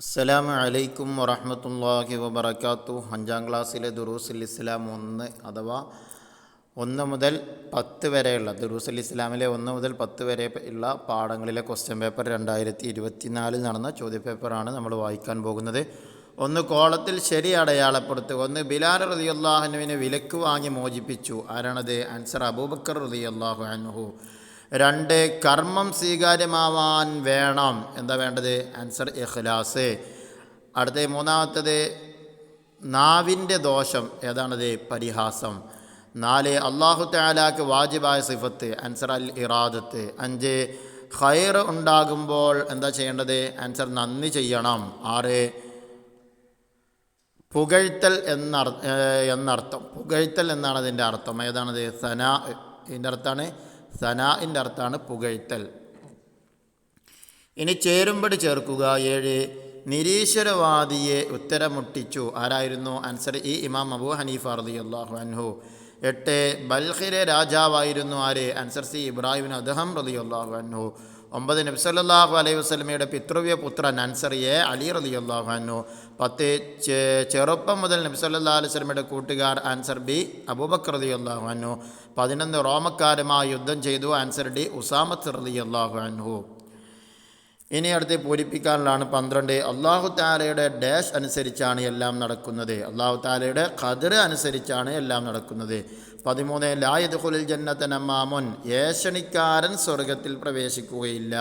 അസ്സലാമു അലൈക്കും വറഹമത്തല്ലാഹി വബർക്കാത്തു അഞ്ചാം ക്ലാസ്സിലെ ദുറൂസുൽ ഇസ്ലാം ഒന്ന് അഥവാ ഒന്ന് മുതൽ പത്ത് വരെയുള്ള ദുറൂസുൽ ഇസ്ലാമിലെ ഒന്ന് മുതൽ പത്ത് വരെ ഉള്ള പാഠങ്ങളിലെ ക്വസ്റ്റ്യൻ പേപ്പർ രണ്ടായിരത്തി ഇരുപത്തിനാലിൽ നടന്ന ചോദ്യപേപ്പറാണ് നമ്മൾ വായിക്കാൻ പോകുന്നത്. ഒന്ന് കോളത്തിൽ ശരി അടയാളപ്പെടുത്തുക. ഒന്ന് ബിലാൽ റതി അള്ളാഹുനുവിനെ വിലക്ക് വാങ്ങി മോചിപ്പിച്ചു. ആരാണത്? ആൻസർ അബൂബക്കർ റതി അള്ളാഹു അൻഹു. രണ്ട് കർമ്മം സ്വീകാര്യമാവാൻ വേണം. എന്താ വേണ്ടത്? ആൻസർ ഇഖ്ലാസ്. അടുത്ത മൂന്നാമത്തത് നാവിന്റെ ദോഷം ഏതാണത്? പരിഹാസം. നാല് അള്ളാഹു താലാക്ക് വാജിബായ സിഫത്ത്. ആൻസർ അൽ ഇറാദത്ത്. അഞ്ച് ഖൈർ ഉണ്ടാകുമ്പോൾ എന്താ ചെയ്യേണ്ടത്? ആൻസർ നന്ദി ചെയ്യണം. ആറ് പുകഴ്ത്തൽ എന്നർ എന്നർത്ഥം. പുകഴ്ത്തൽ എന്നാണ് അതിന്റെ അർത്ഥം. ഏതാണത്? സന ഇതിന്റെ അർത്ഥമാണ് സനാഇന്റെ അർത്ഥമാണ് പുകഴ്ത്തൽ. ഇനി ചേരുമ്പടി ചേർക്കുക. ഏഴ് നിരീശ്വരവാദിയെ ഉത്തരമുട്ടിച്ചു. ആരായിരുന്നു? ആൻസർ ഈ ഇമാം അബു ഹനീഫ റതി അള്ളാഹു അൻഹു. എട്ട് ബൽഹിലെ രാജാവായിരുന്നു ആര്? ആൻസർ സി ഇബ്രാഹിം അദ്ദേഹം റതി അള്ളാഹു അൻഹു. ഒമ്പത് നബ്സല്ലാഹു അലൈഹി വസ്ലമയുടെ പിതൃവ്യ പുത്രൻ അൻസറിയെ അലി റലി അള്ളാഹു അൻഹു. പത്ത് ചെറുപ്പം മുതൽ നബ്സല്ലാ അലൈഹി വസ്ലമയുടെ കൂട്ടുകാർ ആൻസർ ബി അബൂബക്കർ റലി അള്ളാഹു അൻഹു. പതിനൊന്ന് റോമക്കാരുമായി യുദ്ധം ചെയ്തു ആൻസർ ഡി ഉസാമത്ത് റലി അള്ളാഹു അൻഹു. ഇനി അടുത്ത് പൂരിപ്പിക്കാനുള്ളതാണ് പന്ത്രണ്ട്. അള്ളാഹു താലയുടെ ഡാഷ് അനുസരിച്ചാണ് എല്ലാം നടക്കുന്നത്. അള്ളാഹു താലയുടെ ഖദർ അനുസരിച്ചാണ് എല്ലാം നടക്കുന്നത്. പതിമൂന്ന് ലായദ്ഖുലിൽ ജന്നത്ത നമ്മാമുൻ. ഏഷണിക്കാരൻ സ്വർഗത്തിൽ പ്രവേശിക്കുകയില്ല.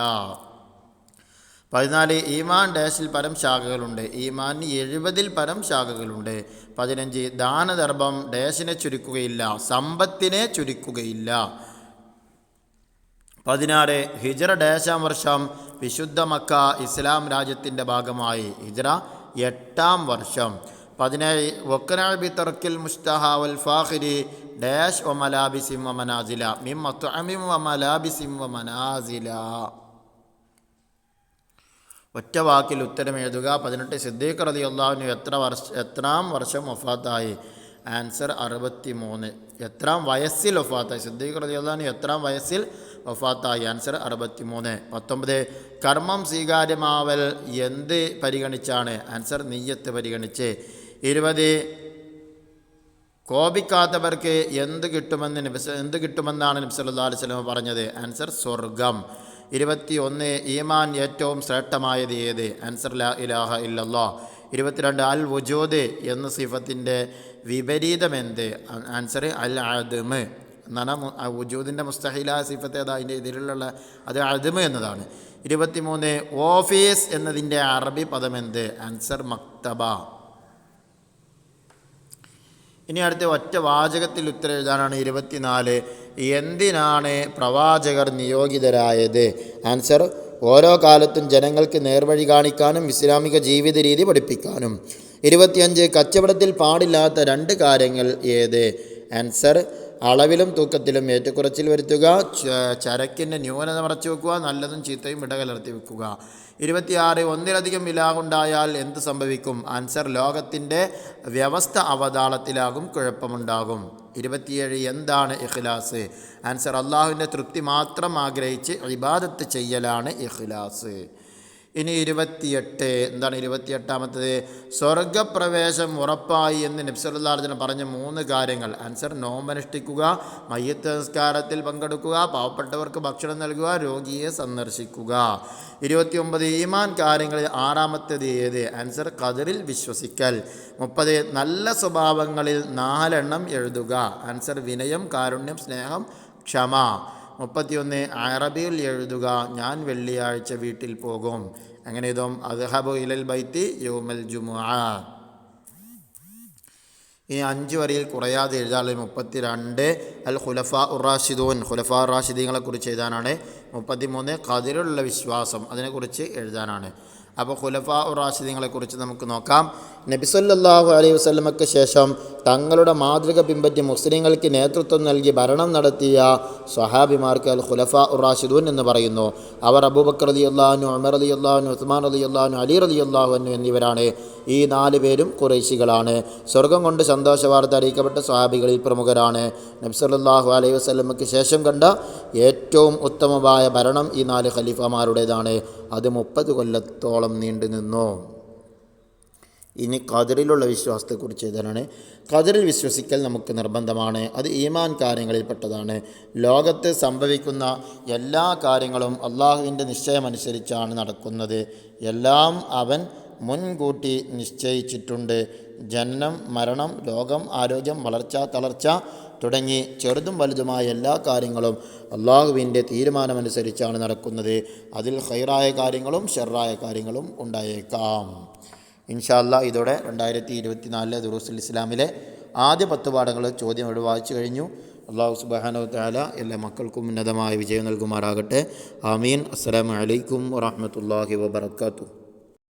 പതിനാല് ഈമാൻ ഡാഷിൽ പരം ശാഖകളുണ്ട്. ഈമാൻ എഴുപതിൽ പരം ശാഖകളുണ്ട്. പതിനഞ്ച് ദാനധർമ്മം ഡാഷിനെ ചുരുക്കുകയില്ല സമ്പത്തിനെ ചുരുക്കുകയില്ല. പതിനാറ് ഹിജറ ഡാഷാം വർഷം വിശുദ്ധ മക്ക ഇസ്ലാം രാജ്യത്തിന്റെ ഭാഗമായി. ഹിജറ എട്ടാം വർഷം. പതിനേഴ് വക്കനാബി തർക്കിൽ മുസ്തഹ ഫാഹിരി ഡാഷ് വ മലാബിസിം വ മനാസില. മിം മത്തുഅമിം വ മലാബിസിം വ മനാസില. ഒറ്റ വാക്കിൽ ഉത്തരം എഴുതുക. പതിനെട്ട് സിദ്ദീഖ് റതി അള്ളാഹുവിന് എത്ര വർഷ എത്രാം വർഷം വഫാത്തായി? ആൻസർ അറുപത്തി മൂന്ന് എത്രാം വയസ്സിൽ വഫാത്തായി? സിദ്ദീഖ് റതി അള്ളാഹുവിന് എത്രാം വയസ്സിൽ വഫാത്തായി? ആൻസർ അറുപത്തി മൂന്ന് പത്തൊമ്പത് കർമ്മം സ്വീകാര്യമാവൽ എന്ത് പരിഗണിച്ചാണ്? ആൻസർ നെയ്യത്ത് പരിഗണിച്ച്. ഇരുപത് കോപിക്കാത്തവർക്ക് എന്ത് കിട്ടുമെന്ന് നബിസ് എന്ത് കിട്ടുമെന്നാണ് നബി സല്ലല്ലാഹു അലൈഹി വസല്ലം പറഞ്ഞത്? ആൻസർ സ്വർഗം. ഇരുപത്തി ഒന്ന് ഈമാൻ ഏറ്റവും ശ്രേഷ്ഠമായത് ഏത്? ആൻസർ ലാ ഇലാഹ ഇല്ലല്ലോ ഇരുപത്തിരണ്ട് അൽ വുജൂദ് എന്ന സിഫത്തിന്റെ വിപരീതം എന്ത് ആൻസർ അൽ അദ്മ് എന്നാണ് വുജൂദിന്റെ മുസ്തഹില സിഫത്ത് ഏതാ? അതിന്റെ ഇതിലുള്ള അത് അദ്മ് എന്നതാണ്. ഇരുപത്തിമൂന്ന് ഓഫീസ് എന്നതിന്റെ അറബി പദം എന്ത് ആൻസർ മക്തബ. ഇനി അടുത്ത ഒറ്റ വാചകത്തിൽ ഉത്തരം എഴുതാനാണ് ഇരുപത്തിനാല്. എന്തിനാണ് പ്രവാചകർ നിയോഗിതരായത്? ആൻസർ ഓരോ കാലത്തും ജനങ്ങൾക്ക് നേർവഴി കാണിക്കാനും ഇസ്ലാമിക ജീവിത രീതി പഠിപ്പിക്കാനും. ഇരുപത്തിയഞ്ച് കച്ചവടത്തിൽ പാടില്ലാത്ത രണ്ട് കാര്യങ്ങൾ ഏത്? ആൻസർ അളവിലും തൂക്കത്തിലും ഏറ്റക്കുറച്ചിൽ വരുത്തുക ചരക്കിന്റെ ന്യൂനത മറച്ചു വെക്കുക നല്ലതും ചീത്തയും ഇടകലർത്തി വെക്കുക. ഇരുപത്തിയാറ് ഒന്നിലധികം വിലാകുണ്ടായാൽ എന്ത് സംഭവിക്കും? ആൻസർ ലോകത്തിന്റെ വ്യവസ്ഥ അവതാളത്തിലാകും കുഴപ്പമുണ്ടാകും. ഇരുപത്തിയേഴ് എന്താണ് ഇഖ്ലാസ്? ആൻസർ അള്ളാഹുവിന്റെ തൃപ്തി മാത്രം ആഗ്രഹിച്ച് ഇബാദത്ത് ചെയ്യലാണ് ഇഖ്ലാസ്. ഇനി ഇരുപത്തിയെട്ട്. എന്താണ് ഇരുപത്തിയെട്ടാമത്തത്? സ്വർഗപ്രവേശം ഉറപ്പായി എന്ന് നബ്സല്ലാർജന പറഞ്ഞ മൂന്ന് കാര്യങ്ങൾ. ആൻസർ നോമ്പനുഷ്ഠിക്കുക മയ്യത്ത് സംസ്കാരത്തിൽ പങ്കെടുക്കുക പാവപ്പെട്ടവർക്ക് ഭക്ഷണം നൽകുക രോഗിയെ സന്ദർശിക്കുക. ഇരുപത്തിയൊമ്പത് ഈമാൻ കാര്യങ്ങളിൽ ആറാമത്തേത് ഏത്? ആൻസർ കതിറിൽ വിശ്വസിക്കൽ. മുപ്പത് നല്ല സ്വഭാവങ്ങളിൽ നാലെണ്ണം എഴുതുക. ആൻസർ വിനയം കാരുണ്യം സ്നേഹം ക്ഷമ. മുപ്പത്തിയൊന്ന് അറബിയിൽ എഴുതുക ഞാൻ വെള്ളിയാഴ്ച വീട്ടിൽ പോകും. അങ്ങനെ ഇതും അദ്ഹബു ഇലൽ ബൈത്തി യോമൽ ജുമുഅ. ഇനി അഞ്ച് വരിയിൽ കുറയാതെ എഴുതാനുള്ള മുപ്പത്തി രണ്ട് അൽ ഖുലഫ ഉറാഷിദൂൻ ഖുലഫ റാഷിദീങ്ങളെക്കുറിച്ച് എഴുതാനാണ്. മുപ്പത്തിമൂന്ന് കതിരുള്ള വിശ്വാസം. അതിനെക്കുറിച്ച് എഴുതാനാണ്. അപ്പോൾ ഖുലഫ ഉറാഷിദീങ്ങളെക്കുറിച്ച് നമുക്ക് നോക്കാം. നബിസല്ലാഹു അലൈഹി വസ്ലമക്ക് ശേഷം തങ്ങളുടെ മാതൃക പിൻപറ്റി മുസ്ലിങ്ങൾക്ക് നേതൃത്വം നൽകി ഭരണം നടത്തിയ സ്വഹാബിമാർക്ക് അൽ ഖുലഫ ഉറാഷിദൂൻ എന്ന് പറയുന്നു. അവർ അബൂബക്കർ അലി അള്ളാഹു അമർ അലി അള്ളാഹു ഉസ്മാൻ അലി അള്ളാഹു അലി അലി അള്ളാഹു എന്നിവരാണ് ഈ നാല് പേരും കുറേശികളാണ്. സ്വർഗം കൊണ്ട് സന്തോഷ വാർത്ത അറിയിക്കപ്പെട്ട സ്വഹാബികളിൽ പ്രമുഖരാണ്. നബ്സല്ലാഹു അലൈഹി വസ്ലമക്ക് ശേഷം കണ്ട ഏറ്റവും ഉത്തമമായ ഭരണം ഈ നാല് ഖലീഫമാരുടേതാണ്. അത് മുപ്പത് കൊല്ലത്തോളം നീണ്ടു നിന്നു. ഇനി കതിറിലുള്ള വിശ്വാസത്തെക്കുറിച്ച് എഴുതാനാണ്. കതിറിൽ വിശ്വസിക്കൽ നമുക്ക് നിർബന്ധമാണ്. അത് ഈമാൻ കാര്യങ്ങളിൽപ്പെട്ടതാണ്. ലോകത്ത് സംഭവിക്കുന്ന എല്ലാ കാര്യങ്ങളും അള്ളാഹുവിന്റെ നിശ്ചയമനുസരിച്ചാണ് നടക്കുന്നത്. എല്ലാം അവൻ മുൻകൂട്ടി നിശ്ചയിച്ചിട്ടുണ്ട്. ജനനം മരണം രോഗം ആരോഗ്യം വളർച്ച തളർച്ച തുടങ്ങി ചെറുതും വലുതുമായ എല്ലാ കാര്യങ്ങളും അള്ളാഹുവിന്റെ തീരുമാനമനുസരിച്ചാണ് നടക്കുന്നത്. അതിൽ ഹൈറായ കാര്യങ്ങളും ഷെറായ കാര്യങ്ങളും ഉണ്ടായേക്കാം. ഇൻഷാല്ല ഇതോടെ രണ്ടായിരത്തി ഇരുപത്തി നാലിലെ ദുറൂസുൽ ഇസ്ലാമിലെ ആദ്യ പത്ത് പാഠങ്ങൾ ചോദ്യം ഇവിടെ വായിച്ചു കഴിഞ്ഞു. അള്ളാഹു സുബാനോ താല എല്ലാ മക്കൾക്കും ഉന്നതമായ വിജയം നൽകുമാറാകട്ടെ. ആമീൻ. അസ്സലാമു അലൈക്കും വാബർക്കാത്തു വബർക്കാത്തു